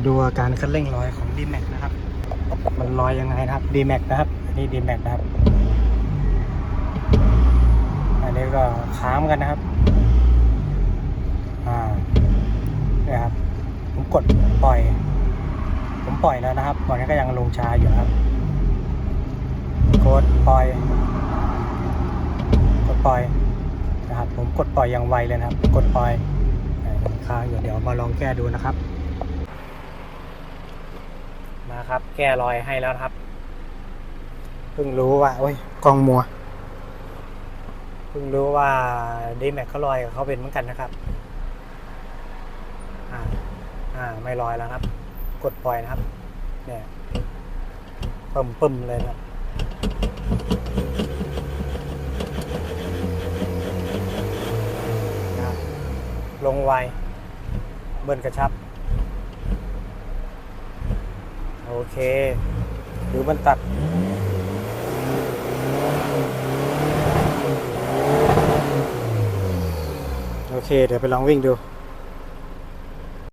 มาดูอาการคันเร่งลอยของ d m a x นะครับ มันลอยยังไงนะครับ d m a x นะครับ อันนี้ d m a x นะครับ อันนี้ก็ค้างกันนะครับ อ่าเนี่ยครับ ผมกดปล่อย ผมปล่อยแล้วนะครับตอนนี้ก็ยังลงชาอยู่ครับ กดปล่อย กดปล่อยนะครับ ผมกดปล่อยอย่างไวเลยนะครับ กดปล่อยค้างอยู่เดี๋ยวมาลองแก้ดูนะครับ มาครับ แก้รอยให้แล้วนะครับ เพิ่งรู้ว่าโอ้ยกล้องมัว เพิ่งรู้ว่าดีแม็กเขาลอยกับเขาเป็นเหมือนกันนะครับอ่าอ่าไม่ลอยแล้วครับ กดปล่อยนะครับ เนี่ยปุ่มปุ่มๆเลยนะครับนะครับลงไวเบิ้ลกระชับ โอเค หรือมันตัดโอเค เดี๋ยวไปลองวิ่งดู